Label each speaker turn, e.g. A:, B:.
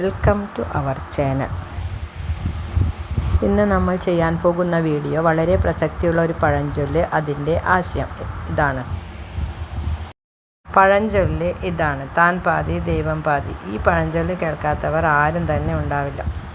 A: Welcome to our channel. ഇന്ന് നമ്മൾ ചെയ്യാൻ പോകുന്ന വീഡിയോ വളരെ പ്രസക്തിയുള്ള ഒരു പഴഞ്ചൊല്ല് അതിന്റെ ആശയം ഇതാണ്. പഴഞ്ചൊല്ല് ഇതാണ്. താൻ പാതി ദൈവം പാതി. ഈ പഴഞ്ചൊല്ല് കേൾക്കാത്തവർ ആരും തന്നെ ഉണ്ടാവില്ല.